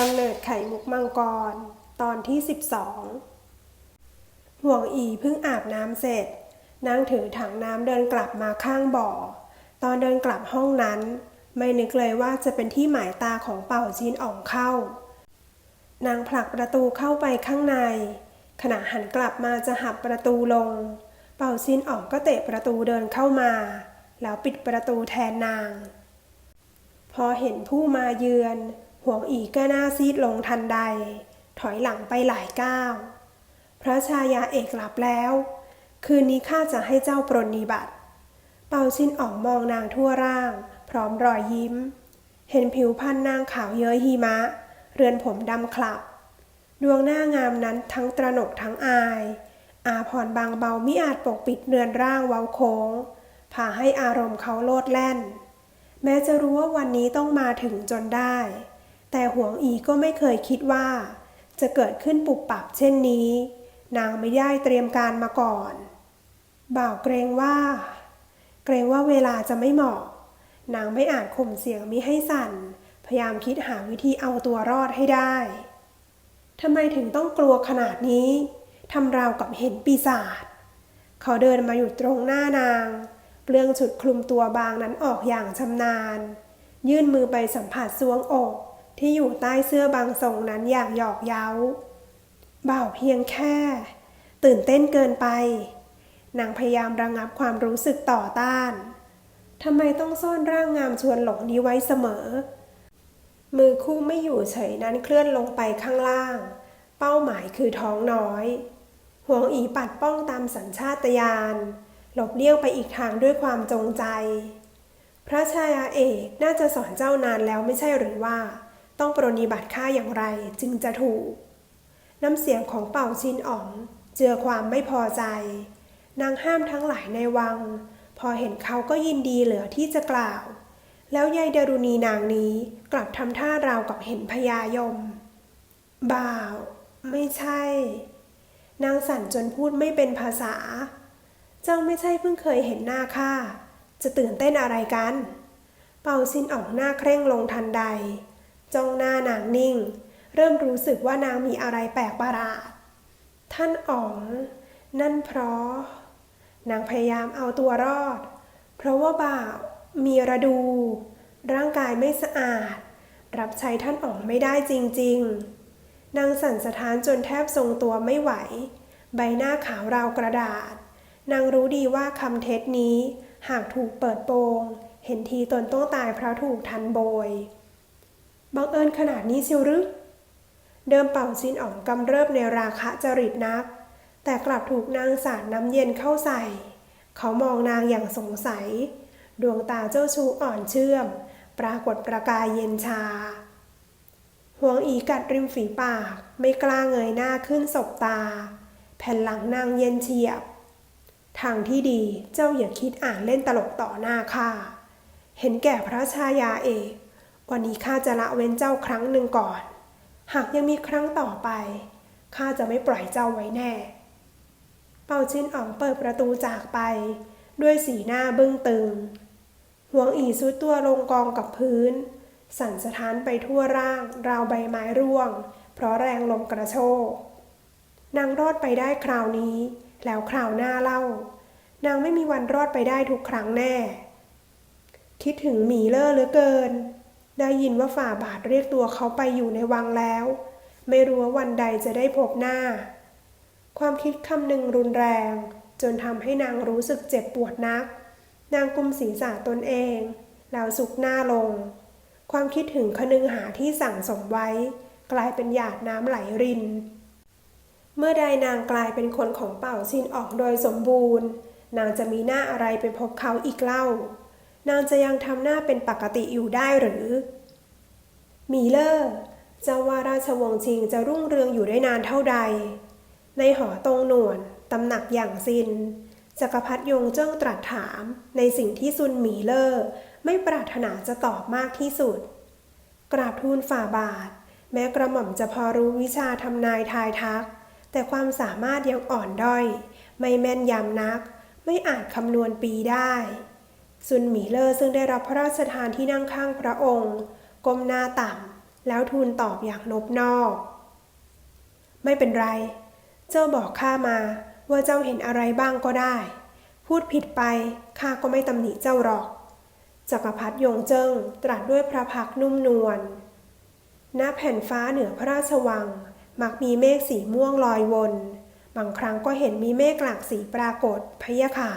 กำเนิดไข่มุกมังกร ตอนที่ 12 ห่วงอีเพิ่งอาบน้ำเสร็จนั่งถือถังน้ำเดินกลับมาข้างบ่อ ตอนเดินกลับห้องนั้น ไม่นึกเลยว่าจะเป็นที่หมายตาของเป่าจีนอ่องเข้า นางผลักประตูเข้าไปข้างใน ขณะหันกลับมาจะหับประตูลง เป่าชินอ่องก็เตะประตูเดินเข้ามา แล้วปิดประตูแทนนาง พอเห็นผู้มาเยือน ห่วงอีก็หน้าซีดลงทันใด ถอยหลังไปหลายก้าว พระชายาเอกหลับแล้ว คืนนี้ข้าจะให้เจ้าปรนนิบัติ เป่าชินอ่องมองนางทั่วร่าง พร้อมรอยยิ้ม เห็นผิวพรรณนางขาวเย้ยหิมะ เรือนผมดำคลับ ดวงหน้างามนั้นทั้งตระหนกทั้งอาย อาพรบางเบามิอาจปกปิดเรือนร่างเว้าโค้งพาให้อารมณ์เขาโลดแล่น แม้จะรู้ว่าวันนี้ต้องมาถึงจนได้ แต่ห่วงอีก็ไม่เคยคิดว่า จะเกิดขึ้นปุบปับเช่นนี้ นางไม่ได้เตรียมการมาก่อน บ่าวเกรงว่า เกรงว่าเวลาจะไม่เหมาะ นางไม่อาจข่มเสียงมิให้สั่น พยายามคิดหาวิธีเอาตัวรอดให้ได้ทำไมถึงต้องกลัวขนาดนี้ทำราวกับเห็นปีศาจเขาเดินมาอยู่ตรงหน้านาง เปลืองฉุดคลุมตัวบางนั้นออกอย่างชำนาญ ยื่นมือไปสัมผัสซวงอก ที่อยู่ใต้เสื้อบางทรงนั้นอย่างหยอกเย้าบ่าวเพียงแค่ ตื่นเต้นเกินไป นางพยายามระงับความรู้สึกต่อต้านทำไมต้องซ่อนร่างงามชวนหลงนี้ไว้เสมอ มือคู่ไม่อยู่เฉยนั้นเคลื่อนลงไปข้างล่าง เป้าหมายคือท้องน้อยห่วงอีปัดป้องตามสัญชาตญาณหลบเลี่ยงไปอีกทางด้วยความจงใจ พระชายาเอกน่าจะสอนเจ้านานแล้วไม่ใช่หรือว่า ต้องปรนนิบัติข้าอย่างไรจึงจะถูก น้ำเสียงของเป่าชินอ๋อง เจือความไม่พอใจ นางห้ามทั้งหลายในวัง พอเห็นเขาก็ยินดีเหลือที่จะกล่าว แล้วยายดารุณีนางนี้กลับทำท่าราวกับเห็นพญายม บ่าว ไม่ใช่ นางสั่นจนพูดไม่เป็นภาษา เจ้าไม่ใช่เพิ่งเคยเห็นหน้าข้าจะตื่นเต้นอะไรกัน เป่าซินออกหน้าเคร่งลงทันใด จ้องหน้านางนิ่ง เริ่มรู้สึกว่านางมีอะไรแปลกประหลาด ท่านอ๋อง นั่นเพราะ นางพยายามเอาตัวรอด เพราะว่าบ่าวมีระดู ร่างกายไม่สะอาด รับใช้ท่านอ๋องไม่ได้จริง ๆ นางสั่นสะท้านจนแทบทรงตัวไม่ไหว ใบหน้าขาวราวกระดาษ นางรู้ดีว่าคำเท็จนี้หากถูกเปิดโปง เห็นทีตนต้องตายเพราะถูกทันโบย บังเอิญขนาดนี้เชียวหรือ เดิมเป่าซินอ๋องกำเริบในราคะจริตนัก แต่กลับถูกนางสาดน้ำเย็นเข้าใส่ เขามองนางอย่างสงสัย ดวงตาเจ้าชู้อ่อนเชื่อม ปรากฏประกายเย็นชาห่วงอีกัดริมฝีปาก ไม่กล้าเงยหน้าขึ้นสบตา แผ่นหลังนางเย็นเฉียบ ทางที่ดีเจ้าอย่าคิดอ่านเล่นตลกต่อหน้าข้าเห็นแก่พระชายาเอก วันนี้ข้าจะละเว้นเจ้าครั้งหนึ่งก่อน หากยังมีครั้งต่อไปข้าจะไม่ปล่อยเจ้าไว้แน่ เป่าชินอ๋องเปิดประตูจากไป ด้วยสีหน้าบึ้งตึง หวงอีซุดตัวลงกองกับพื้น สั่นสะท้านไปทั่วร่าง ราวใบไม้ร่วง เพราะแรงลมกระโชกนางรอดไปได้คราวนี้ แล้วคราวหน้าเล่า นางไม่มีวันรอดไปได้ทุกครั้งแน่ คิดถึงหมีเลอเหลือเกิน ได้ยินว่าฝ่าบาทเรียกตัวเขาไปอยู่ในวังแล้ว ไม่รู้ว่าวันใดจะได้พบหน้า ความคิดคำหนึ่งรุนแรง จนทำให้นางรู้สึกเจ็บปวดนัก นางกุมศีรษะตนเอง แล้วสุกหน้าลง ความคิดถึงคนึงหาที่สั่งสมไว้ กลายเป็นหยาดน้ำไหลริน เมื่อใดนางกลายเป็นคนของเป่าชินออกโดยสมบูรณ์ นางจะมีหน้าอะไรไปพบเขาอีกเล่า นางจะยังทำหน้าเป็นปกติอยู่ได้หรือ มีเลอร์เจ้าว่าราชวงศ์ชิงจะรุ่งเรืองอยู่ได้นานเท่าใด ในหอตรงหนวนตำหนักอย่างซินจักรพรรดิยงเจิ้งตรัสถามในสิ่งที่ซุนหมีเลอร์ไม่ปรารถนาจะตอบมากที่สุด กราบทูลฝ่าบาท แม้กระหม่อมจะพอรู้วิชาทำนายทายทัก แต่ความสามารถยังอ่อนด้อย ไม่แม่นยำนัก ไม่อาจคำนวณปีได้ ซุนหมีเลอร์ซึ่งได้รับพระราชทานที่นั่งข้างพระองค์ ก้มหน้าต่ำแล้วทูลตอบอย่างนบนอก ไม่เป็นไร เจ้าบอกข้ามาว่าเจ้าเห็นอะไรบ้างก็ได้ พูดผิดไปข้าก็ไม่ตำหนิเจ้าหรอกจักรพรรดิยงเจิ้งตรัสด้วยพระพักนุ่มนวลณแผ่นฟ้าเหนือพระราชวัง มักมีเมฆสีม่วงลอยวน บางครั้งก็เห็นมีเมฆหลากสีปรากฏพยะค่ะ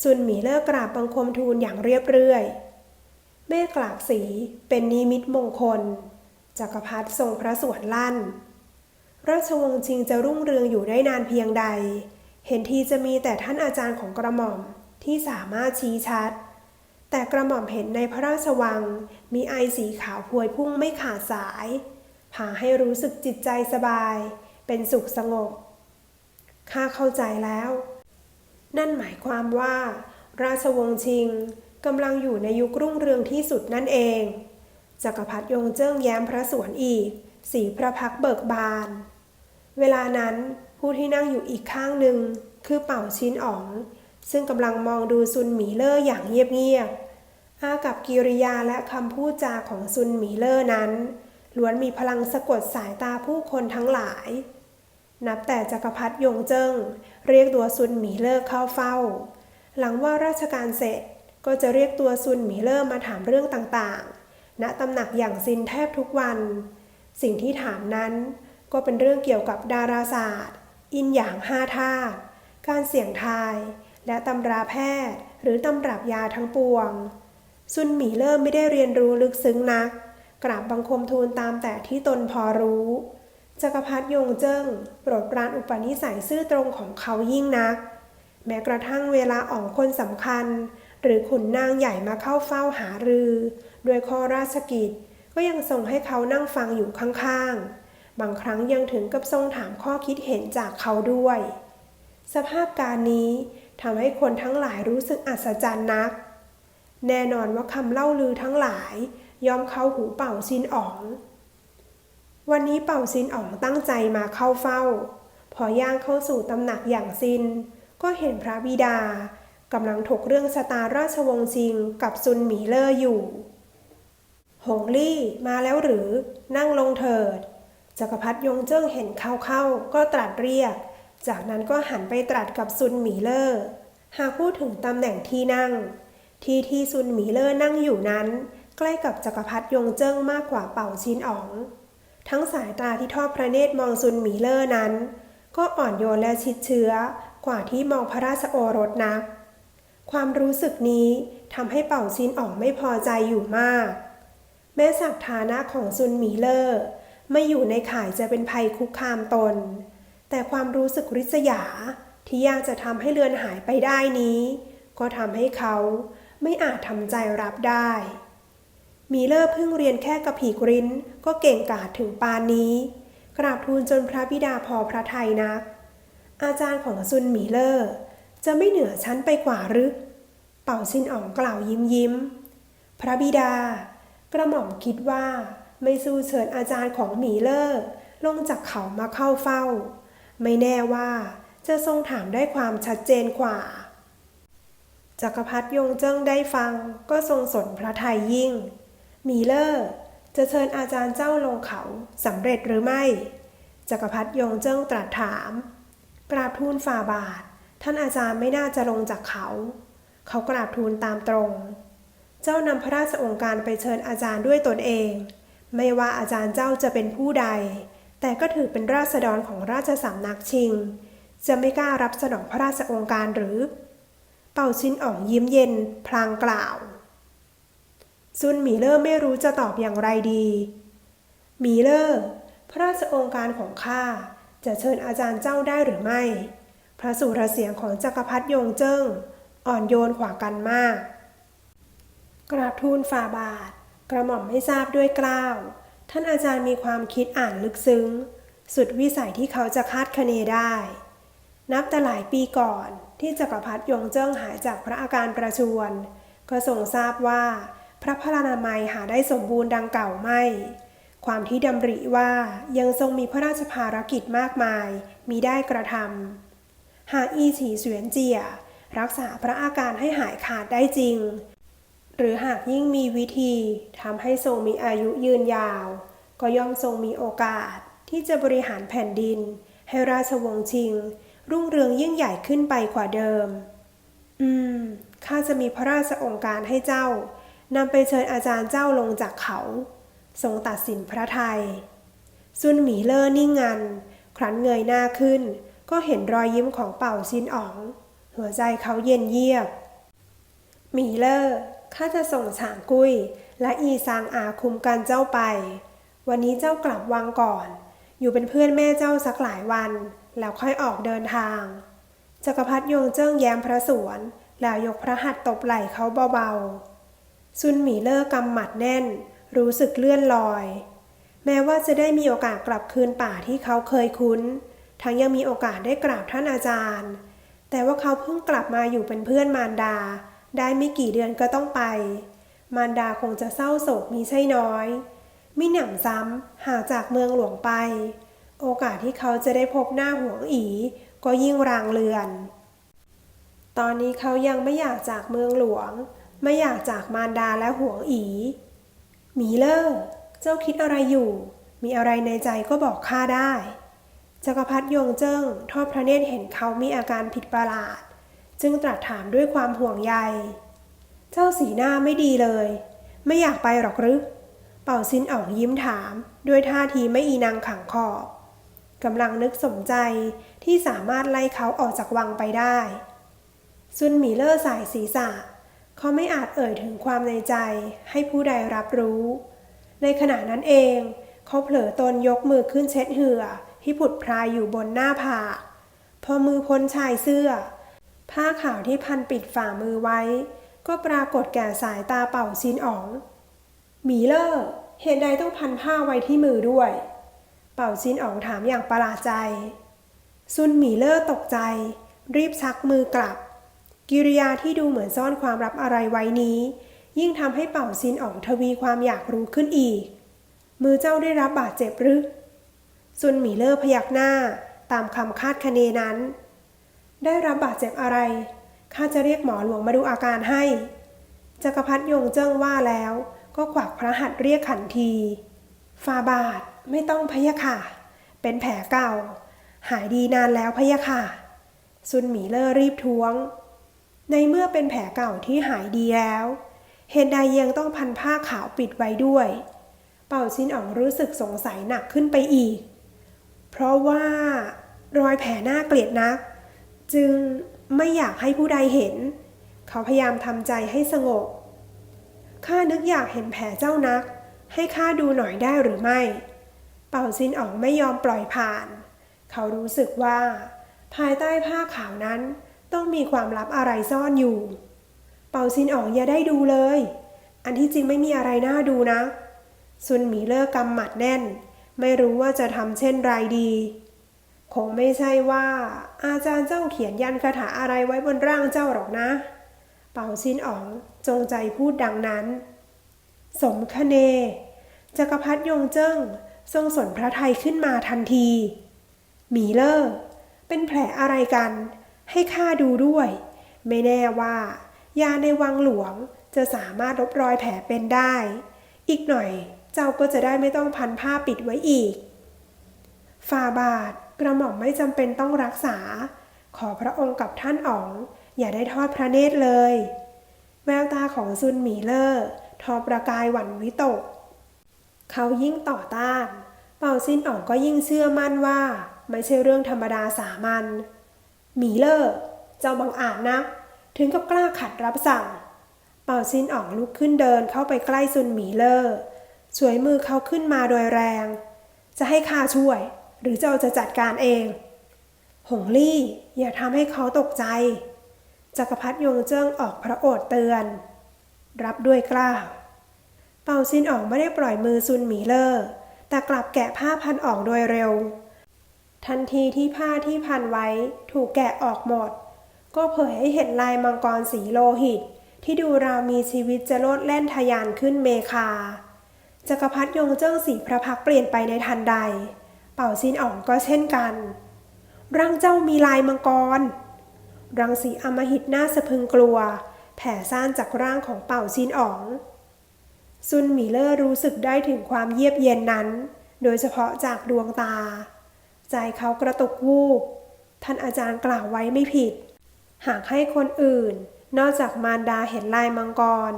ซุนหมีเลิกกราบบังคมทูลอย่างเรียบเรื่อย เมฆหลากสีเป็นนิมิตมงคล จักรพรรดิทรงพระสวดลั่น ราชวงศ์ชิงจะรุ่งเรืองอยู่ได้นานเพียงใด เห็นทีจะมีแต่ท่านอาจารย์ของกระหม่อมที่สามารถชี้ชัด แต่กระหม่อมเห็นในพระราชวัง มีไอสีขาวพวยพุ่งไม่ขาดสายพาให้รู้สึกจิตใจสบาย เป็นสุขสงบ ข้าเข้าใจแล้ว นั่นหมายความว่า ราชวงศ์ชิงกำลังอยู่ในยุครุ่งเรืองที่สุดนั่นเอง จักรพรรดิยงเจิ้งแย้มพระสวนอีก สีพระพักเบิกบาน เวลานั้นผู้ที่นั่งอยู่อีกข้างหนึ่งคือเป่าชินอ๋อง ซึ่งกำลังมองดูซุนหมีเล่ออย่างเงียบๆอากับกิริยาและคำพูดจาของซุนหมีเล่อนั้นล้วนมีพลังสะกดสายตาผู้คนทั้งหลาย นับแต่จักรพรรดิยงเจิ้งเรียกตัวซุนหมีเล่อเข้าเฝ้า หลังว่าราชการเสร็จก็จะเรียกตัวซุนหมีเล่อมาถามเรื่องต่างๆ ณตำหนักอย่างซินแทบทุกวัน สิ่งที่ถามนั้นก็เป็นเรื่องเกี่ยวกับดาราศาสตร์ อินหยางห้าธาตุการเสี่ยงทาย และตำราแพทย์ หรือตำรับยาทั้งปวง ซุนหมีเริ่มไม่ได้เรียนรู้ลึกซึ้งนัก กราบบังคมทูลตามแต่ที่ตนพอรู้ จักรพรรดิยงเจิ้งโปรดปรานอุปนิสัยซื่อตรงของเขายิ่งนัก แม้กระทั่งเวลาอองคนสำคัญ หรือขุนนางใหญ่มาเข้าเฝ้าหารือ โดยข้อราชกิจ ก็ยังทรงให้เขานั่งฟังอยู่ข้างๆ บางครั้งยังถึงกับทรงถามข้อคิดเห็นจากเขาด้วย สภาพการนี้ทำให้คนทั้งหลายรู้สึกอัศจรรย์นัก แน่นอนว่าคำเล่าลือทั้งหลาย ยอมเข้าหูเป่าซินอ๋อง วันนี้เป่าซินอ๋องตั้งใจมาเข้าเฝ้า พอย่างเข้าสู่ตำหนักอย่างซิน ก็เห็นพระบิดากำลังถกเรื่องชะตาราชวงศ์ชิงกับซุนหมีเล่ออยู่ หงลี่มาแล้วหรือนั่งลงเถิดจักรพรรดิยงเจิ้งเห็นเข้าเข้าก็ตรัสเรียก จากนั้นก็หันไปตรัสกับซุนหมีเล่อหากพูดถึงตำแหน่งที่นั่ง ที่ที่ซุนหมีเล่อนั่งอยู่นั้น ใกล้กับจักรพรรดิยงเจิ้งมากกว่าเป่าชินอ๋อง ทั้งสายตาที่ทอดพระเนตรมองซุนหมีเล่อนั้น ก็อ่อนโยนและชิดเชื้อกว่าที่มองพระราชโอรสนัก ความรู้สึกนี้ทำให้เป่าชินอ๋องไม่พอใจอยู่มาก แม้ศักฐานะของซุนหมีเล่อไม่อยู่ในข่ายจะเป็นภัยคุกคามตน แต่ความรู้สึกริษยาที่ยากจะทำให้เลือนหายไปได้นี้ ก็ทำให้เขาไม่อาจทำใจรับได้ มีเลอร์เพิ่งเรียนแค่กระผีกริ้น ก็เก่งกาจถึงปานนี้ กราบทูลจนพระบิดาพอพระทัยนัก อาจารย์ของซุนหมีเลอร์จะไม่เหนือชั้นไปกว่าหรือเป่าชินอ๋องกล่าวยิ้มยิ้ม พระบิดา กระหม่อมคิดว่าไม่สู้เชิญอาจารย์ของหมีเลอร์ลงจากเขามาเข้าเฝ้า ไม่แน่ว่าจะทรงถามได้ความชัดเจนกว่าจักรพรรดิยงเจิ้งได้ฟังก็ทรงสนพระทัยยิ่ง มีเลอร์จะเชิญอาจารย์เจ้าลงเขาสำเร็จหรือไม่ จักรพรรดิยงเจิ้งตรัสถาม กราบทูลฝ่าบาท ท่านอาจารย์ไม่น่าจะลงจากเขา เขากราบทูลตามตรง เจ้านำพระราชองค์การไปเชิญอาจารย์ด้วยตนเอง ไม่ว่าอาจารย์เจ้าจะเป็นผู้ใด แต่ก็ถือเป็นราษฎรของราชสำนักชิง จะไม่กล้ารับสนองพระราชองค์การหรือ เป่าชินอ่องยิ้มเย็น พลางกล่าว ซุนหมีเลอร์ไม่รู้จะตอบอย่างไรดีหมีเลอร์พระราชองค์การของข้าจะเชิญอาจารย์เจ้าได้หรือไม่ พระสุรเสียงของจักรพรรดิยงเจิ้ง อ่อนโยนขวากันมาก กราบทูลฝ่าบาท กระหม่อมไม่ทราบด้วยกล้าว ท่านอาจารย์มีความคิดอ่านลึกซึ้ง สุดวิสัยที่เขาจะคาดคะเนได้ นับแต่หลายปีก่อนที่จักรพรรดิยงเจิ้งหายจากพระอาการประชวร ก็ทรงทราบว่า พระพลานามัยหาได้สมบูรณ์ดังเก่าไม่ ความที่ดำริว่ายังทรงมีพระราชภารกิจมากมายมีได้กระทำหากอีฉีเสวียนเจียรักษาพระอาการให้หายขาดได้จริง หรือหากยิ่งมีวิธีทำให้ทรงมีอายุยืนยาว ก็ย่อมทรงมีโอกาสที่จะบริหารแผ่นดิน ให้ราชวงศ์ชิง รุ่งเรืองยิ่งใหญ่ขึ้นไปกว่าเดิม อืมข้าจะมีพระราชองค์การให้เจ้า นำไปเชิญอาจารย์เจ้าลงจากเขา ทรงตัดสินพระไทย ซุนหมีเลอร์นิ่งงัน ครั้นเงยหน้าขึ้น ก็เห็นรอยยิ้มของเป่าซินอ๋อง หัวใจเขาเย็นเยียบ หมีเลอร์ข้าจะส่งฉางกุ้ย และอีซางอาคุมกันเจ้าไป วันนี้เจ้ากลับวังก่อน อยู่เป็นเพื่อนแม่เจ้าสักหลายวัน แล้วค่อยออกเดินทาง จักรพรรดิยงเจิ้งแย้มพระสวน แล้วยกพระหัตถ์ตบไหล่เขาเบาๆ ซุนหมีเลอร์กำหมัดแน่น รู้สึกเลื่อนลอย แม้ว่าจะได้มีโอกาสกลับคืนป่าที่เขาเคยคุ้น ทั้งยังมีโอกาสได้กราบท่านอาจารย์ แต่ว่าเขาเพิ่งกลับมาอยู่เป็นเพื่อนมารดา ได้ไม่กี่เดือนก็ต้องไป มารดาคงจะเศร้าโศกมีใช่น้อย มิหนำซ้ำหากจากเมืองหลวงไป โอกาสที่เขาจะได้พบหน้าหวงอีก็ยิ่งรางเลือน ตอนนี้เขายังไม่อยากจากเมืองหลวง ไม่อยากจากมารดาและหวงอี หมีเลอร์เจ้าคิดอะไรอยู่ มีอะไรในใจก็บอกข้าได้ จักรพรรดิยงเจิ้งทอดพระเนตรเห็นเขามีอาการผิดประหลาด จึงตรัสถามด้วยความห่วงใย เจ้าสีหน้าไม่ดีเลย ไม่อยากไปหรอกหรือเป่าซินอองยิ้มถามด้วยท่าทีไม่อีนางขังขอบกำลังนึกสมใจที่สามารถไล่เขาออกจากวังไปได้ซุนหมีเลอร์สายศีรษะ เขาไม่อาจเอ่ยถึงความในใจให้ผู้ใดรับรู้ ในขณะนั้นเอง เขาเผลอตนยกมือขึ้นเช็ดเหือที่ผุดพรายอยู่บนหน้าผากพอมือพ้นชายเสื้อ ผ้าขาวที่พันปิดฝ่ามือไว้ ก็ปรากฏแก่สายตาเป่าซินอ๋องหมีเลอร์เหตุใดต้องพันผ้าไว้ที่มือด้วย เป่าซินอ๋องถามอย่างประหลาดใจ ซุนหมีเลอร์ตกใจ รีบชักมือกลับ กิริยาที่ดูเหมือนซ่อนความลับอะไรไว้นี้ ยิ่งทำให้เป่าซินอ๋องทวีความอยากรู้ขึ้นอีก มือเจ้าได้รับบาดเจ็บหรือซุนหมีเลอร์พยักหน้าตามคำคาดคะเนนั้น ได้รับบาดเจ็บอะไรข้าจะเรียกหมอหลวงมาดูอาการให้จักรพรรดิยงเจิ้งว่าแล้วก็ขวักพระหัตถ์เรียกขันทีฟาบาทไม่ต้องพะยะค่ะ เป็นแผลเก่า หายดีนานแล้วพะยะค่ะซุนหมีเลอร์รีบท้วง ในเมื่อเป็นแผลเก่าที่หายดีแล้ว เหตุใดยังต้องพันผ้าขาวปิดไว้ด้วย เป่าชินอ๋องรู้สึกสงสัยหนักขึ้นไปอีก เพราะว่ารอยแผลน่าเกลียดนัก จึงไม่อยากให้ผู้ใดเห็น เขาพยายามทำใจให้สงบข้านึกอยากเห็นแผลเจ้านัก ให้ข้าดูหน่อยได้หรือไม่ เป่าซินอ๋องไม่ยอมปล่อยผ่าน เขารู้สึกว่า ภายใต้ผ้าขาวนั้น ต้องมีความลับอะไรซ่อนอยู่ เป่าซินอ๋องอย่าได้ดูเลย อันที่จริงไม่มีอะไรน่าดูนะ ซุนหมีเลิกกำหมัดแน่น ไม่รู้ว่าจะทำเช่นไรดี คงไม่ใช่ว่า อาจารย์เจ้าเขียนยันคาถาอะไรไว้บนร่างเจ้าหรอกนะ เป่าซินอ๋องจงใจพูดดังนั้น สมคเนจักรพรรดิยงเจิ้งทรงสนพระไทยขึ้นมาทันที หมีเลอร์เป็นแผลอะไรกัน ให้ข้าดูด้วย ไม่แน่ว่า ยาในวังหลวงจะสามารถลบรอยแผลเป็นได้ อีกหน่อยเจ้าก็จะได้ไม่ต้องพันผ้าปิดไว้อีกฟาบาทกระหม่อมไม่จำเป็นต้องรักษา ขอพระองค์กับท่านอ๋อง อย่าได้ทอดพระเนตรเลย แววตาของซุนหมีเลอร์ทอประกายหวั่นวิตก เขายิ่งต่อต้าน เป่าซินอ๋องก็ยิ่งเชื่อมั่นว่า ไม่ใช่เรื่องธรรมดาสามัญ หมีเลอร์เจ้าบังอาจนะ ถึงกับกล้าขัดรับสั่ง เป่าซินอ๋องลุกขึ้นเดินเข้าไปใกล้ซุนหมีเลอร์สวยมือเขาขึ้นมาโดยแรง จะให้ข้าช่วย หรือเจ้าจะจัดการเอง หงลี่ อย่าทำให้เขาตกใจ จักรพรรดิยงเจิ้งออกพระโอษฐ์เตือน รับด้วยกล้า เป่าซินออกไม่ได้ปล่อยมือซุนหมีเลอร์แต่กลับแกะผ้าพันออกโดยเร็ว ทันทีที่ผ้าที่พันไว้ถูกแกะออกหมด ก็เผยให้เห็นลายมังกรสีโลหิต ที่ดูราวมีชีวิตจะโลดแล่นทะยานขึ้นเมคาจักรพรรดิยงเจิ้งสีพระพักเปลี่ยนไปในทันใด เป่าซินอ๋องก็เช่นกัน ร่างเจ้ามีลายมังกร รังสีอมหิตน่าสะพึงกลัว แผ่ซ่านจากร่างของเป่าซินอ๋อง ซุนหมีเลอร์รู้สึกได้ถึงความเยียบเย็นนั้น โดยเฉพาะจากดวงตา ใจเขากระตุกวูบ ท่านอาจารย์กล่าวไว้ไม่ผิด หากให้คนอื่น นอกจากมารดาเห็นลายมังกร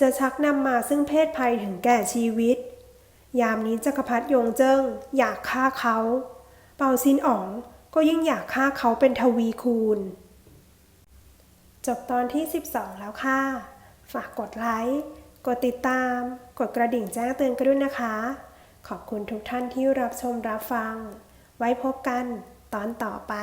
จะชักนำมาซึ่งเพศภัยถึงแก่ชีวิต ยามนี้จักรพรรดิยงเจิ้งอยากฆ่าเขา เปาซินอ๋องก็ยิ่งอยากฆ่าเขาเป็นทวีคูณ จบตอนที่ 12 แล้วค่ะ ฝากกดไลค์ กดติดตาม กดกระดิ่งแจ้งเตือนกันด้วยนะคะ ขอบคุณทุกท่านที่รับชมรับฟัง ไว้พบกันตอนต่อไป